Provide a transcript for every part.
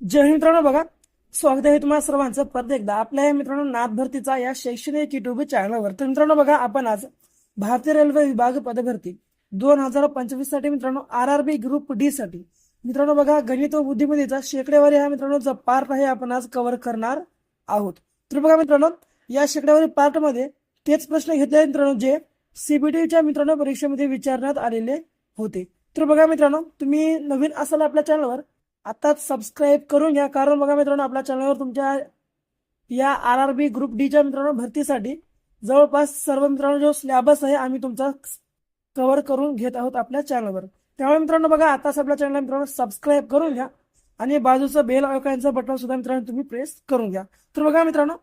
जय हिंद मित्रांनो बघा. स्वागत आहे तुम्हाला सर्वांचं. परत एकदा आपल्या या मित्रांनो नाथ भरतीचा या शैक्षणिक युट्यूब चॅनलवर तर मित्रांनो बघा आपण आज भारतीय रेल्वे विभाग पदभरती दोन हजार पंचवीससाठी मित्रांनो R R B group D साठी. मित्रांनो बघा गणित व बुद्धिमत्तेचा शेकडेवारी हा मित्रांनो जो पार्ट आहे आपण आज कव्हर करणार आहोत. तर बघा मित्रांनो या शेकडेवारी पार्टमध्ये तेच प्रश्न घेतले मित्रांनो जे सीबीटीच्या मित्रांनो परीक्षेमध्ये विचारण्यात आलेले होते. तर बघा मित्रांनो तुम्ही नवीन असाल आपल्या चॅनलवर आताच सबस्क्राईब करून घ्या. कारण बघा मित्रांनो आपल्या चॅनलवर तुमच्या या आर आर बी ग्रुप डीच्या मित्रांनो भरतीसाठी जवळपास सर्व मित्रांनो जो सिलेबस आहे आम्ही तुमचा कव्हर करून घेत आहोत आपल्या चॅनलवर. त्यामुळे मित्रांनो बघा आताच आपल्या चॅनलला मित्रांनो सबस्क्राईब करून घ्या आणि बाजूचं बेल ऐकायचं बटन सुद्धा मित्रांनो तुम्ही प्रेस करून घ्या. तर बघा मित्रांनो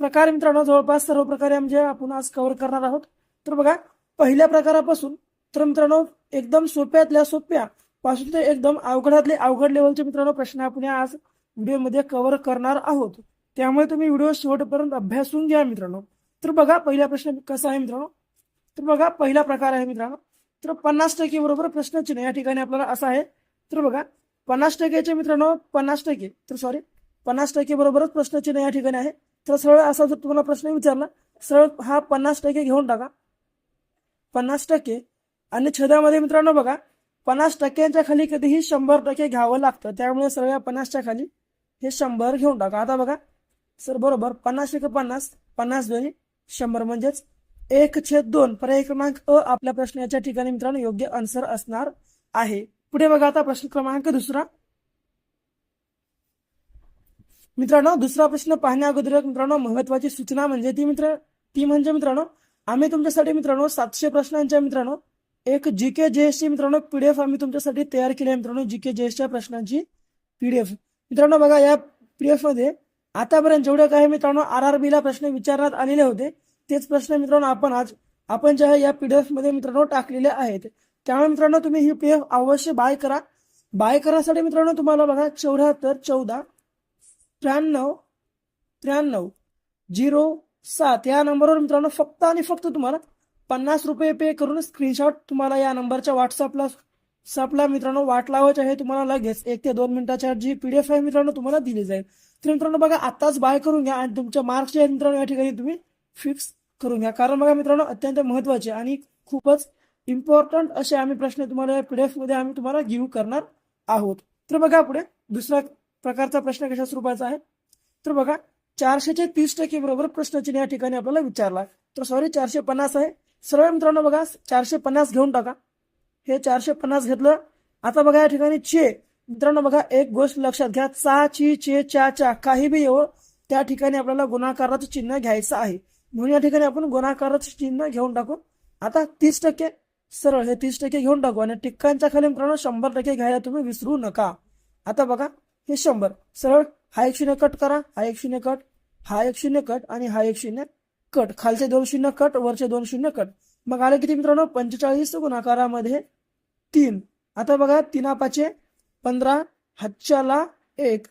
प्रकार मित्रांनो जवळपास सर्व प्रकारे म्हणजे आपण आज कव्हर करणार आहोत तर बघा पहिल्या प्रकारापासून तर मित्रांनो एकदम सोप्यातल्या सोप्या पासून ते एकदम अवघडातले अवघड लेवलचे मित्रांनो प्रश्न आपण आज व्हिडिओमध्ये कव्हर करणार आहोत. त्यामुळे तुम्ही व्हिडिओ शेवटपर्यंत अभ्यासून घ्या मित्रांनो. तर बघा पहिला प्रश्न कसा आहे मित्रांनो? तर बघा पहिला प्रकार आहे मित्रांनो. तर पन्नास टक्के बरोबर प्रश्नचिन्ह या ठिकाणी आपल्याला असा आहे. तर बघा पन्नास टक्क्याचे मित्रांनो पन्नास टक्के तर सॉरी पन्नास टक्के बरोबरच प्रश्नचिन्ह या ठिकाणी आहे. तर सरळ असा जर तुम्हाला प्रश्न विचारला सरळ हा पन्नास टक्के घेऊन टाका. पन्नास टक्के. आणि छेदामध्ये मित्रांनो बघा पन्नास टक्क्यांच्या खाली कधीही शंभर टक्के घ्यावं लागतं त्यामुळे सर्व पन्नासच्या खाली हे शंभर घेऊन टाका. आता बघा सर बरोबर पन्नास एक पन्नास पन्नास दोन्ही शंभर म्हणजेच एक छेद दोन. पर्याय क्रमांक अ आपल्या प्रश्नाच्या ठिकाणी मित्रांनो योग्य आन्सर असणार आहे. पुढे बघा आता प्रश्न क्रमांक दुसरा. मित्रांनो दुसरा प्रश्न पाहण्या अगोदर मित्रांनो महत्वाची सूचना म्हणजे ती मित्र ती म्हणजे मित्रांनो आम्ही तुमच्यासाठी मित्रांनो सातशे प्रश्नांच्या मित्रांनो एक जी के जे मित्रांनो पीडीएफ आम्ही तुमच्यासाठी तयार केली आहे मित्रांनो जी के जे प्रश्नांची पीडीएफ मित्रांनो बघा या पीडीएफमध्ये आतापर्यंत जेवढे काही मित्रांनो आर आर ला प्रश्न विचारण्यात आलेले होते तेच प्रश्न मित्रांनो आपण आज आपण जे आहे या पीडीएफमध्ये मित्रांनो टाकलेले आहेत त्यामुळे मित्रांनो तुम्ही ही पीडीएफ अवश्य बाय करा. बाय करासाठी मित्रांनो तुम्हाला बघा चौऱ्याहत्तर चौदा त्र्याण्णव त्र्याण्णव झिरो सात या नंबरवर मित्रांनो फक्त आणि फक्त तुम्हाला पन्नास रुपये पे करून स्क्रीनशॉट तुम्हाला या नंबरच्या व्हॉट्सअपला सपला मित्रांनो वाट लावायची आहे. तुम्हाला लगेच एक ते दोन मिनिटाच्या जी पीडीएफ आहे मित्रांनो तुम्हाला दिली जाईल. तर मित्रांनो बघा आताच बाय करून घ्या आणि तुमच्या मार्क्स जे आहेत मित्रांनो या ठिकाणी तुम्ही फिक्स करून घ्या. कारण बघा मित्रांनो अत्यंत महत्त्वाचे आणि खूपच इम्पॉर्टंट असे आम्ही प्रश्न तुम्हाला या पीडीएफमध्ये आम्ही तुम्हाला गिव्ह करणार आहोत. तर बघा पुढे दुसरा प्रकारचा प्रश्न कशा स्वरूपाचा आहे? तर बघा चारशेचे तीस टक्के बरोबर प्रश्नचिन्ह या ठिकाणी आपल्याला विचारला. तर सॉरी चारशे पन्नास आहे. सरळ मित्रांनो बघा चारशे पन्नास घेऊन टाका. हे चारशे पन्नास घेतलं. आता बघा या ठिकाणी चे मित्रांनो बघा एक गोष्ट लक्षात घ्या. चा ची चे चा चा काही बी येऊ त्या ठिकाणी आपल्याला गुणाकाराचं चिन्ह घ्यायचं आहे. म्हणून या ठिकाणी आपण गुणाकाराचं चिन्ह घेऊन टाकू. आता तीस टक्के. सरळ हे तीस टक्के घेऊन टाकू. आणि टिक्कांच्या खाली मित्रांनो शंभर टक्के घ्यायला तुम्ही विसरू नका. आता बघा हे शंभर. सरळ हा एक शून्य कट करा. हा एक शून्य कट. हा एक शून्य कट. आणि हा एक शून्य कट. खालचे दोन शून्य कट वरचे दोन शून्य कट. मग आले किती मित्रांनो? पंचेचाळीस गुणाकारामध्ये तीन. आता बघा तीना पाचे पंधरा हातच्याला एक.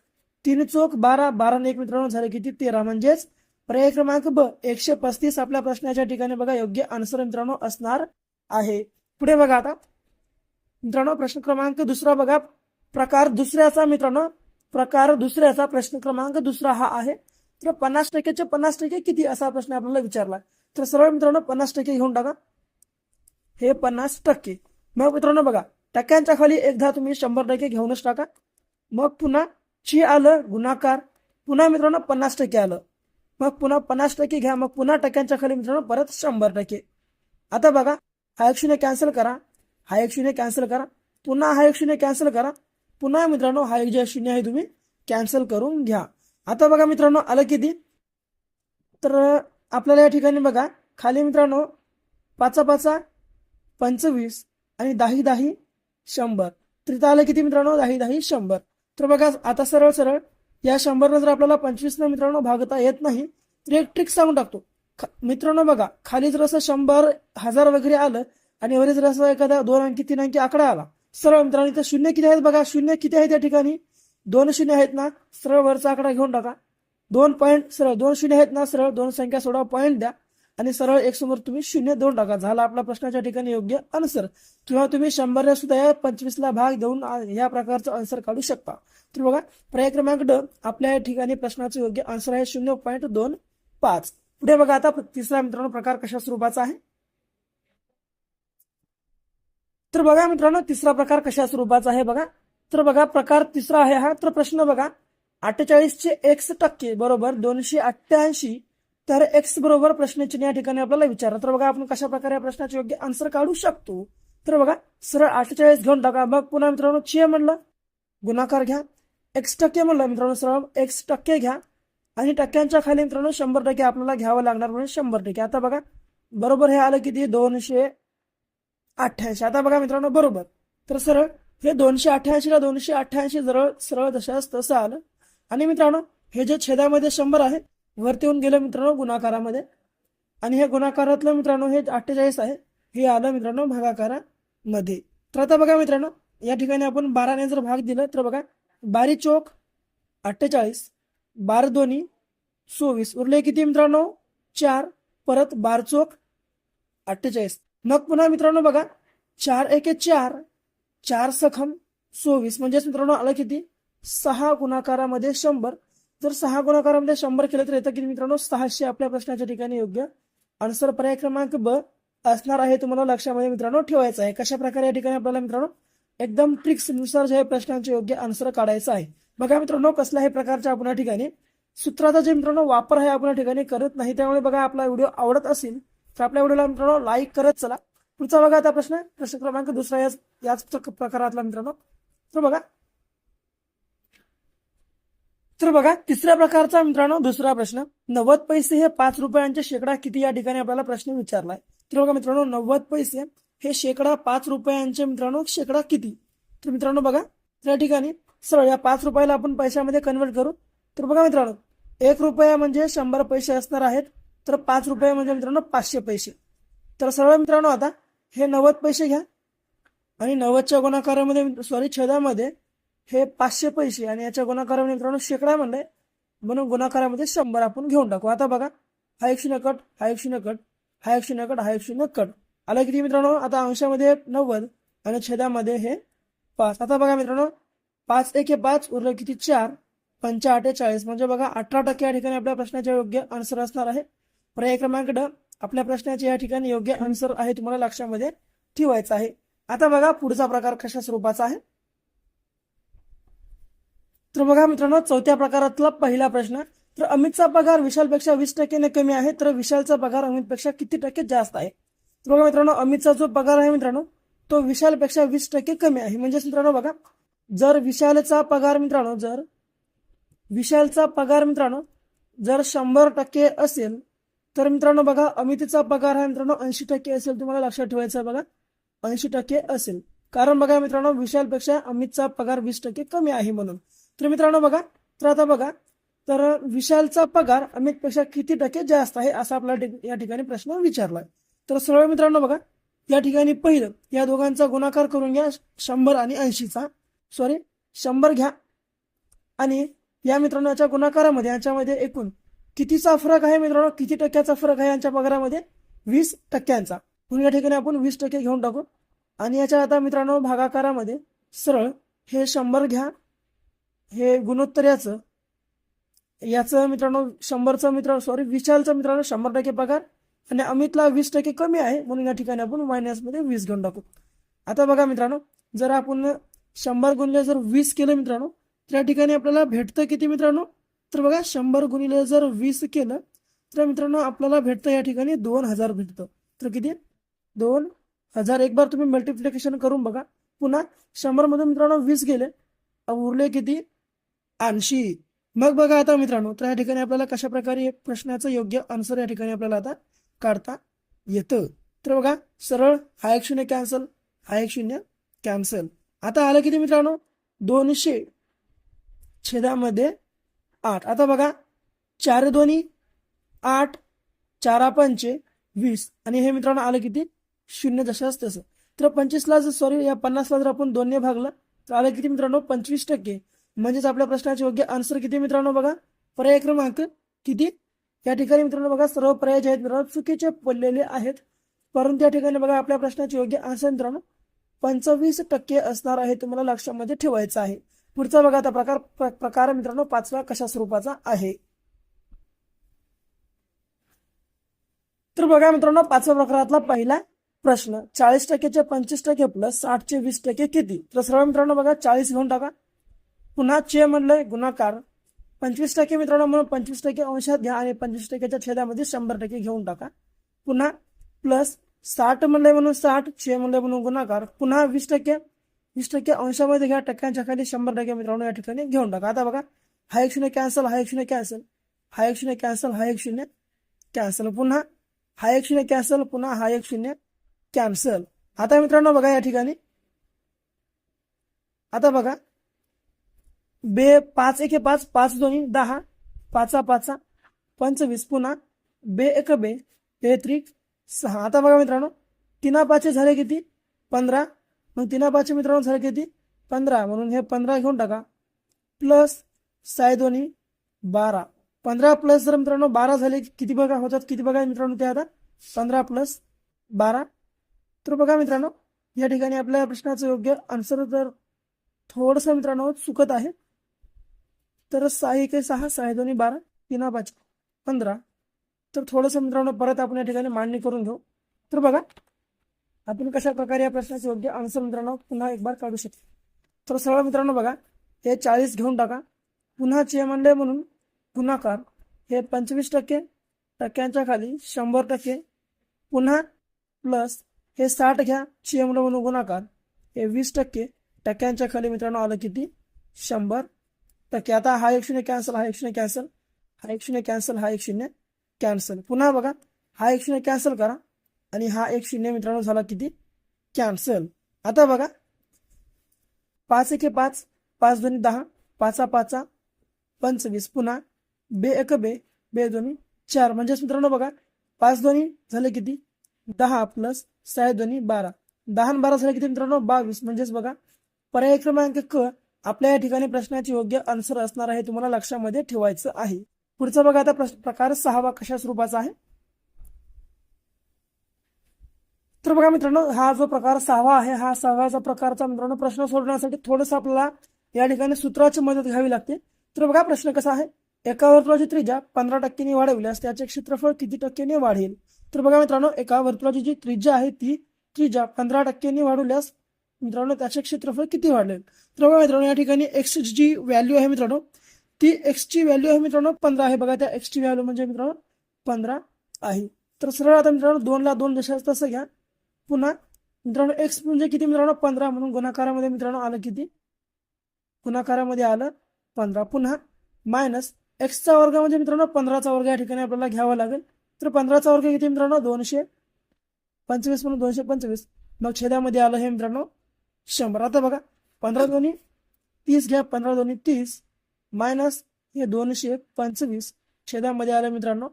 तीन चोक बारा. बारा एक मित्रांनो झाले किती? तेरा. म्हणजेच पर्याय क्रमांक ब एकशे पस्तीस आपल्या प्रश्नाच्या ठिकाणी बघा योग्य आन्सर मित्रांनो असणार आहे. पुढे बघा आता. मित्रांनो प्रश्न क्रमांक दुसरा बघा. प्रकार दुसऱ्याचा मित्रांनो. प्रकार दुसऱ्याचा प्रश्न क्रमांक दुसरा हा आहे. तर पन्नास टक्क्याचे पन्नास टक्के किती? असा प्रश्न आपल्याला विचारला. तर सरळ मित्रांनो पन्नास टक्के घेऊन टाका. हे पन्नास टक्के. मग मित्रांनो बघा टक्क्यांच्या खाली एकदा तुम्ही शंभर टक्के घेऊनच टाका. मग पुन्हा ची आलं गुणाकार. पुन्हा मित्रांनो पन्नास टक्के आलं. मग पुन्हा पन्नास टक्के घ्या. मग पुन्हा टक्क्यांच्या खाली मित्रांनो परत शंभर टक्के. आता बघा हा एक शून्य कॅन्सल करा. हा एक शून्य कॅन्सल करा. पुन्हा हा एक शून्य कॅन्सल करा. पुन्हा मित्रांनो हा एक जे शून्य आहे तुम्ही कॅन्सल करून घ्या. आता बघा मित्रांनो आलं किती? तर आपल्याला या ठिकाणी बघा खाली मित्रांनो पाचा पाचा पंचवीस आणि दहा दहा शंभर. तर इथं आलं किती मित्रांनो? दहा दहा शंभर. तर बघा आता सरळ सरळ या शंभरनं जर आपल्याला पंचवीसनं मित्रांनो भागता येत नाही तर एक ट्रिक सांगून टाकतो. ख- मित्रांनो बघा खाली जर असं शंभर हजार वगैरे आलं आणि वरील जर असं एखादा दोन अंकी तीन अंकी आकडा आला सरळ मित्रांनो इथं शून्य किती आहेत बघा? शून्य किती आहेत या ठिकाणी? दोन शून्य आहेत ना सरळ वरचा आकडा घेऊन टाका. दोन पॉईंट सरळ दोन शून्य आहेत ना सरळ दोन संख्या सोडा पॉईंट द्या. आणि सरळ एक समोर तुम्ही शून्य दोन टाका. झाला आपला प्रश्नाच्या ठिकाणी योग्य आन्सर किंवा तुम्ही शंभरला सुद्धा या पंचवीसला भाग देऊन या प्रकारचं आन्सर काढू शकता. तर बघा पर्याय क्रमांक ड आपल्या या ठिकाणी प्रश्नाचं योग्य आन्सर आहे शून्य पॉईंट दोन पाच. पुढे बघा आता तिसरा मित्रांनो प्रकार कशा स्वरूपाचा आहे? तर बघा मित्रांनो तिसरा प्रकार कशा स्वरूपाचा आहे बघा. तर बघा प्रकार तिसरा आहे हा. तर प्रश्न बघा अठ्ठेचाळीसचे एक्स टक्के बरोबर दोनशे अठ्ठ्याऐंशी तर एक्स बरोबर प्रश्नचिन्ह या ठिकाणी आपल्याला विचारलं. तर बघा आपण कशा प्रकारे या प्रश्नाचे योग्य आन्सर काढू शकतो? तर बघा सरळ अठ्ठेचाळीस घेऊन टाका. मग पुन्हा मित्रांनो छे म्हणलं. गुणाकार घ्या. एक्स टक्के म्हणलं मित्रांनो सरळ. एक्स टक्के घ्या. आणि टक्क्यांच्या खाली मित्रांनो शंभर टक्के आपल्याला घ्यावं लागणार म्हणजे शंभर टक्के. आता बघा बरोबर हे आलं किती? दोनशे अठ्ठ्याऐंशी. आता बघा मित्रांनो बरोबर. तर सरळ हे दोनशे अठ्ठ्याऐंशीला दोनशे अठ्ठ्याऐंशी सरळ सरळ दशास तसं आलं. आणि मित्रांनो हे जे छेदामध्ये शंभर आहे वरती येऊन गेलं मित्रांनो गुणाकारामध्ये. आणि हे गुणाकारातलं मित्रांनो हे अठ्ठेचाळीस आहे. हे आलं मित्रांनो भागाकारामध्ये. तर आता बघा मित्रांनो या ठिकाणी आपण बाराने जर भाग दिला तर बघा बारी चोक अठ्ठेचाळीस बार दोन्ही चोवीस. उरले किती मित्रांनो? चार. परत बार चोक अठ्ठेचाळीस. मग पुन्हा मित्रांनो बघा चार एके चार. चार सखम चोवीस. म्हणजेच मित्रांनो आलं किती? सहा गुणाकारामध्ये शंभर. जर सहा गुणाकारामध्ये शंभर केलं तर येतं किती मित्रांनो? सहाशे आपल्या प्रश्नाच्या ठिकाणी योग्य. आन्सर पर्याय क्रमांक ब असणार आहे तुम्हाला लक्षामध्ये मित्रांनो ठेवायचं आहे. कशा प्रकारे या ठिकाणी आपल्याला मित्रांनो एकदम ट्रिक्सनुसार जे प्रश्नांचे योग्य आन्सर काढायचं आहे. बघा मित्रांनो कसल्याही प्रकारच्या आपण या ठिकाणी सूत्राचा जे मित्रांनो वापर आहे आपण या ठिकाणी करत नाही. त्यामुळे बघा आपला व्हिडिओ आवडत असेल तर आपल्या व्हिडिओला मित्रांनो लाईक करत चला. पुढचा बघा आता प्रश्न. प्रश्न क्रमांक दुसरा याच याच प्रकारातला मित्रांनो. तर बघा. तर बघा तिसऱ्या प्रकारचा मित्रांनो दुसरा प्रश्न. नव्वद पैसे हे पाच रुपयांचे शेकडा किती या ठिकाणी आपल्याला प्रश्न विचारलाय? तर बघा मित्रांनो नव्वद पैसे हे शेकडा पाच रुपयांचे मित्रांनो शेकडा किती? तर मित्रांनो बघा त्या ठिकाणी सरळ या पाच रुपयाला आपण पैशामध्ये कन्वर्ट करू. तर बघा मित्रांनो एक रुपया म्हणजे शंभर पैसे असणार आहेत तर पाच रुपये म्हणजे मित्रांनो पाचशे पैसे. तर सरळ मित्रांनो आता हे नव्वद पैसे घ्या. आणि नव्वदच्या गुणाकारामध्ये सॉरी छेदामध्ये हे पाचशे पैसे आणि याच्या गुणाकारामध्ये मित्रांनो शेकडा म्हणलंय म्हणून गुणाकारामध्ये शंभर आपण घेऊन टाकू. आता बघा हा एक शून्य कट हा एक शून्य कट हा एक शून्य कट हा एक शून्य कट. आलं किती मित्रांनो? आता अंशामध्ये नव्वद आणि छेदामध्ये हे पाच. आता बघा मित्रांनो पाच एक हे पाच उरलं किती? चार. पंचा अठ्ठेचाळीस म्हणजे बघा अठरा टक्के या ठिकाणी आपल्या प्रश्नाचे योग्य आन्सर असणार आहे. पर्याय क्रमांक ड. आपल्या प्रश्नाचे या ठिकाणी योग्य आन्सर आहे तुम्हाला लक्षामध्ये ठेवायचं आहे. आता बघा पुढचा प्रकार कशा स्वरूपाचा आहे? तर बघा मित्रांनो चौथ्या प्रकारातला पहिला प्रश्न तर अमितचा पगार विशालपेक्षा वीस टक्क्याने कमी आहे तर विशालचा पगार अमितपेक्षा किती टक्के जास्त आहे? तर बघा मित्रांनो अमितचा जो पगार आहे मित्रांनो तो विशालपेक्षा वीस टक्के कमी आहे. म्हणजेच मित्रांनो बघा जर विशालचा पगार मित्रांनो जर विशालचा पगार मित्रांनो जर शंभर टक्के असेल तर मित्रांनो बघा अमितचा पगार हा मित्रांनो ऐंशी टक्के असेल. तुम्हाला लक्षात ठेवायचं बघा. ऐंशी टक्के असेल. कारण बघा मित्रांनो विशालपेक्षा अमितचा पगार वीस टक्के कमी आहे म्हणून. तर मित्रांनो बघा तर आता बघा तर विशालचा पगार अमितपेक्षा किती टक्के जास्त आहे असा आपला या ठिकाणी प्रश्न विचारलाय. तर सरळ मित्रांनो बघा या ठिकाणी पहिलं या दोघांचा गुणाकार करून घ्या शंभर आणि ऐंशीचा. सॉरी शंभर घ्या. आणि या मित्रांनो याच्या गुणाकारामध्ये याच्यामध्ये एकूण कितीचा फरक आहे मित्रांनो? किती टक्क्याचा फरक आहे यांच्या पगारामध्ये? वीस टक्क्यांचा. म्हणून या ठिकाणी आपण वीस टक्के घेऊन टाकू. आणि याच्या आता मित्रांनो भागाकारामध्ये सरळ हे शंभर घ्या. हे गुणोत्तर याचं. याचं मित्रांनो शंभरचं मित्र सॉरी विशालचं मित्रांनो शंभर टक्के पगार. आणि अमितला वीस टक्के कमी आहे म्हणून या ठिकाणी आपण मायनसमध्ये वीस घेऊन टाकू. आता बघा मित्रांनो जर आपण शंभर गुणिले जर वीस केलं मित्रांनो तर या ठिकाणी आपल्याला भेटतं किती मित्रांनो? तर बघा शंभर गुणिले जर वीस केलं तर मित्रांनो आपल्याला भेटतं या ठिकाणी दोन हजार भेटतं. तर किती? दोन हजार एक बार तुम्ही मल्टिप्लिकेशन करून बघा. पुन्हा शंभरमधून मित्रांनो वीस गेले. उरले किती? ऐंशी. मग बघा आता मित्रांनो तर या ठिकाणी आपल्याला कशा प्रकारे प्रश्नाचं योग्य आन्सर या ठिकाणी आपल्याला आता काढता येतं. तर बघा सरळ हा एक शून्य कॅन्सल हा एक शून्य कॅन्सल आता आलं किती मित्रांनो? दोनशे छेदामध्ये आठ. आता बघा चार दोन्ही आठ चारा पंचे वीस. आणि हे मित्रांनो आलं किती? शून्य जशाच तसं तर पंचवीसला जर सॉरी या पन्नासला जर आपण दोनने भागलं तर आलं किती मित्रांनो? पंचवीस टक्के. म्हणजेच आपल्या प्रश्नाचे योग्य आन्सर किती मित्रांनो बघा? पर्याय क्रमांक किती? या ठिकाणी मित्रांनो बघा सर्व पर्याय जे आहेत मित्रांनो चुकीचे पडलेले आहेत. परंतु या ठिकाणी बघा आपल्या प्रश्नाचे योग्य आन्सर मित्रांनो पंचवीस टक्के असणार आहे तुम्हाला लक्षामध्ये ठेवायचं आहे. पुढचा बघा आता प्रकार प्र- प्रकार मित्रांनो पाचवा कशा स्वरूपाचा आहे? तर बघा मित्रांनो पाचव्या प्रकारातला पहिला प्रश्न, चाळीस टक्केचे पंचवीस टक्के प्लस साठचे वीस टक्के किती? तर सरळ मित्रांनो बघा, चाळीस घेऊन टाका. पुन्हा चे म्हणलंय गुणाकार. पंचवीस टक्के मित्रांनो म्हणून पंचवीस टक्के अंशात घ्या आणि पंचवीस टक्क्याच्या छेदामध्ये शंभर टक्के घेऊन टाका. पुन्हा प्लस साठ म्हणलंय म्हणून साठ छे म्हणलंय म्हणून गुणाकार. पुन्हा वीस टक्के वीस टक्के अंशामध्ये घ्या, टक्क्यांच्या खाली शंभर टक्के मित्रांनो या ठिकाणी घेऊन टाका. आता बघा, हा एक शून्य कॅन्सल हा एक शून्य कॅन्सल हा एक शून्य कॅन्सल हा एक शून्य कॅन्सल पुन्हा हा एक शून्य कॅन्सल पुन्हा हा एक शून्य कॅन्सल. आता मित्रांनो बघा या ठिकाणी. आता बघा. बे पाच एके पाच पाच दोन्ही दहा पाचा पाचा पंचवीस पुन्हा बे एक बे बे त्रिक सहा. आता बघा मित्रांनो तिना पाचे झाले किती? पंधरा. मग तिना पाचे मित्रांनो झाले किती? पंधरा. म्हणून हे पंधरा घेऊन टाका. प्लस साय दोन्ही बारा. पंधरा प्लस जर मित्रांनो बारा झाले किती बघा होतात? किती बघा मित्रांनो ते आता? पंधरा प्लस बारा. तर बघा मित्रांनो या ठिकाणी आपल्या प्रश्नाचं योग्य आन्सर जर थोडंसं मित्रांनो चुकत आहे तर सहा एक सहा सहा दोन्ही बारा तीन पाच पंधरा. तर थोडंसं मित्रांनो परत आपण या ठिकाणी मांडणी करून घेऊ. तर बघा आपण कशा प्रकारे या प्रश्नाचे योग्य आन्सर मित्रांनो पुन्हा एक बार काढू शकतो. तर सरळ मित्रांनो बघा हे चाळीस घेऊन टाका. पुन्हा चे म्हणले म्हणून गुणाकार हे पंचवीस टक्के टक्क्यांच्या खाली शंभर टक्के. पुन्हा प्लस हे साठ घ्या चे म्हणून गुणाकार. हे वीस टक्के टक्क्यांच्या खाली मित्रांनो आलं किती? शंभर टक्के. आता हा एक शून्य कॅन्सल हा एक शून्य कॅन्सल हा एक शून्य कॅन्सल हा एक शून्य कॅन्सल पुन्हा बघा हा एक शून्य कॅन्सल करा आणि हा एक शून्य मित्रांनो झाला किती? कॅन्सल आता बघा पाच एके पाच पाच दोन्ही दहा पाचा पाचा पंचवीस. पुन्हा बे एक बे बे दोन्ही चार. म्हणजेच मित्रांनो बघा पाच दोन्ही झाले किती? दहा प्लस सहा दोन्ही बारा. दहा आणि बारा झाले किती मित्रांनो? बावीस. म्हणजेच बघा पर्याय क्रमांक क आपल्या या ठिकाणी प्रश्नाचे योग्य आन्सर असणार आहे तुम्हाला लक्षामध्ये ठेवायचं आहे. पुढचा बघा आता प्रश्न प्रकार सहावा कशा स्वरूपाचा आहे? तर बघा मित्रांनो हा जो प्रकार सहावा आहे हा सहावाचा प्रकारचा मित्रांनो प्रश्न सोडवण्यासाठी थोडंसं आपल्याला या ठिकाणी सूत्राची मदत घ्यावी लागते. तर बघा प्रश्न कसा आहे? एका वर्तुळाची त्रिज्या पंधरा टक्क्यांनी वाढवल्यास त्याचे क्षेत्रफळ किती टक्क्यांनी वाढेल? तर बघा मित्रांनो एका वर्तुळाची जी त्रिज्या आहे ती त्रिज्या पंधरा टक्क्यांनी वाढवल्यास मित्रांनो त्याचे क्षेत्रफळ किती वाढेल? तर बघा मित्रांनो या ठिकाणी एक्स जी व्हॅल्यू आहे मित्रांनो ती एक्सची व्हॅल्यू आहे मित्रांनो पंधरा आहे. बघा त्या एक्सची व्हॅल्यू म्हणजे मित्रांनो पंधरा आहे. तर सरळ आता मित्रांनो दोनला दोन देशात तसं घ्या. पुन्हा मित्रांनो एक्स म्हणजे किती मित्रांनो पंधरा म्हणून गुणाकारामध्ये मित्रांनो आलं किती? गुणाकारामध्ये आलं पंधरा. पुन्हा मायनस एक्सचा वर्ग म्हणजे मित्रांनो पंधराचा वर्ग या ठिकाणी आपल्याला घ्यावा लागेल. तर पंधराचा वर्ग किती मित्रांनो? दोनशे पंचवीस म्हणून दोनशे पंचवीस. मग छेदामध्ये आलं हे मित्रांनो शंभर. आता बघा पंधरा दोन्ही तीस घ्या पंधरा दोन्ही तीस मायनस हे दोनशे पंचवीस. छेदामध्ये आलं मित्रांनो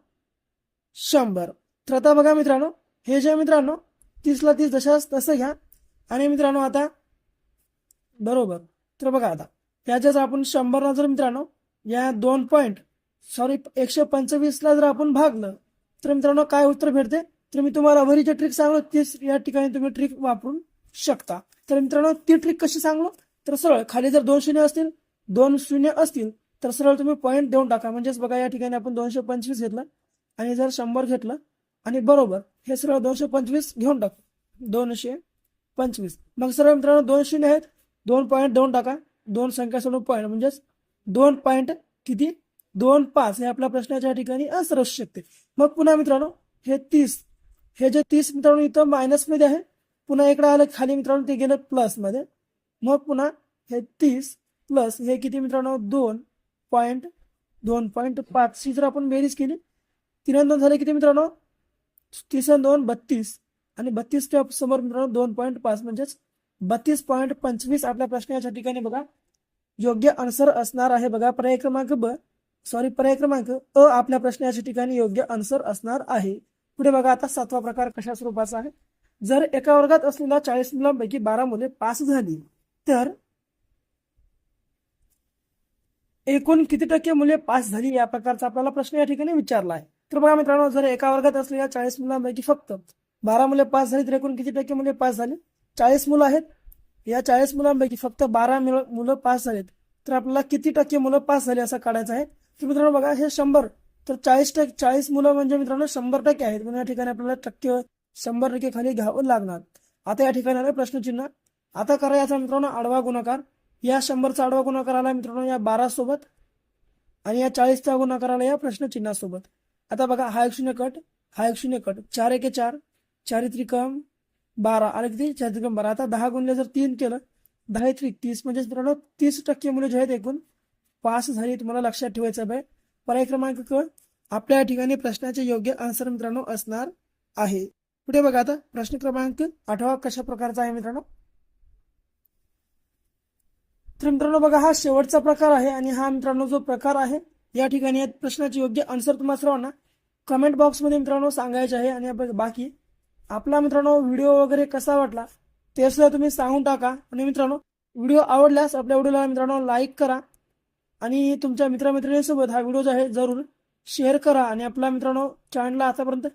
शंभर. तर आता बघा मित्रांनो हे जे मित्रांनो तीसला तीस दशास तसं घ्या. आणि मित्रांनो आता बरोबर. तर बघा आता याच्याच आपण शंभरला जर मित्रांनो या दोन पॉईंट सॉरी एकशे पंचवीसला जर आपण भागलं तर मित्रांनो काय उत्तर भेटते तर मी तुम्हाला वरीचे ट्रिक सांगलो तीच या ठिकाणी तुम्ही ट्रिक वापरून शकता. तर मित्रांनो ती ट्रिक कशी सांगलो? तर सरळ खाली जर दोन शून्य असतील दोन शून्य असतील तर सरळ तुम्ही पॉईंट देऊन टाका. म्हणजेच बघा या ठिकाणी आपण दोनशे पंचवीस घेतलं आणि जर शंभर घेतलं आणि बरोबर हे सरळ दोनशे पंचवीस घेऊन टाकू. दोनशे पंचवीस. मग सरळ मित्रांनो दोन शून्य आहेत दोन पॉईंट देऊन टाका. दोन संख्या सोडून पॉईंट म्हणजेच दोन पॉईंट किती? दोन पाच हे आपल्या प्रश्नाच्या ठिकाणी आन्सर असू शकते मग पुन्हा मित्रांनो हे तीस. हे जे तीस मित्रांनो इथं मायनसमध्ये आहे. पुन्हा इकडे आलं खाली मित्रांनो ते गेलं प्लसमध्ये. मग पुन्हा हे तीस प्लस हे किती मित्रांनो? दोन पॉईंट दोन पॉईंट पाच. ही जर आपण बेरीज केली तीन दोन झाले किती मित्रांनो? तीस दोन बत्तीस. आणि बत्तीसच्या समोर मित्रांनो दोन पॉईंट पाच म्हणजेच बत्तीस पॉईंट पंचवीस आपल्या प्रश्नाच्या ठिकाणी बघा योग्य आन्सर असणार आहे बघा. पर्याय क्रमांक ब सॉरी पर्याय क्रमांक अ आपल्या प्रश्नाच्या ठिकाणी योग्य आन्सर असणार आहे. पुढे बघा आता सातवा प्रकार कशा स्वरूपाचा आहे? जर एका वर्गात असलेल्या चाळीस मुलांपैकी बारा मुले पास झाली तर एकूण किती टक्के मुले पास झाली या प्रकारचा आपल्याला प्रश्न या ठिकाणी विचारला आहे. तर बघा मित्रांनो जर एका वर्गात असलेल्या चाळीस मुलांपैकी फक्त बारा मुले पास झाली तर एकूण किती टक्के मुले पास झाली? चाळीस मुलं आहेत. या चाळीस मुलांपैकी फक्त बारा मुलं मुलं पास झालेत. तर आपल्याला किती टक्के मुलं पास झाली असं काढायचं आहे? तर मित्रांनो बघा हे शंभर. तर चाळीस टक्के चाळीस मुलं म्हणजे मित्रांनो शंभर टक्के आहेत. म्हणून या ठिकाणी आपल्याला टक्के शंभर टक्के खाली घ्यावं लागणार. आता या ठिकाणी आलं प्रश्नचिन्ह. आता करा याचा मित्रांनो आडवा गुणाकार. या शंभरचा आडवा गुणाकार आला मित्रांनो या बारा सोबत. आणि या चाळीसचा गुणाकार आला या प्रश्नचिन्हासोबत. आता बघा हा एक शून्य कट हा एक शून्य कट. चार एके चार चार त्रिकम बारा. आणि किती चार त्रिकम बारा. आता दहा गुणले जर तीन केलं दहा त्रिक तीस. म्हणजे मित्रांनो तीस टक्के मुले जे आहेत एकूण पास झाली तुम्हाला लक्षात ठेवायचं आहे पर्याय क्रमांक क आपल्या या ठिकाणी प्रश्नाचे योग्य आन्सर मित्रांनो असणार आहे. पुढे बघा आता प्रश्न क्रमांक आठवा कशा प्रकारचा आहे मित्रांनो? तर मित्रांनो बघा हा शेवटचा प्रकार आहे आणि हा मित्रांनो जो प्रकार आहे या ठिकाणी या प्रश्नाचे योग्य आन्सर तुम्हाला सर्वांना कमेंट बॉक्समध्ये मित्रांनो सांगायचे आहे आणि बाकी आपला मित्रांनो व्हिडिओ वगैरे कसा वाटला ते सुद्धा तुम्ही सांगून टाका. आणि मित्रांनो व्हिडिओ आवडल्यास आपल्या व्हिडिओला मित्रांनो लाईक करा. आणि तुमच्या मित्रमैत्रिणींसोबत हा व्हिडिओ जो आहे जरूर शेअर करा. आणि आपल्या मित्रांनो चॅनलला आतापर्यंत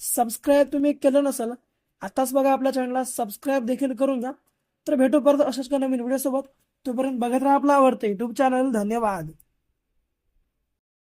सबस्क्राईब तुम्ही केलं नसेल आताच बघा आपल्या चॅनलला सबस्क्राईब देखील करून घ्या. तर भेटू परत अशाच का नवीन व्हिडिओसोबत तोपर्यंत बघत राहा आपला आवडतं युट्यूब चॅनल धन्यवाद.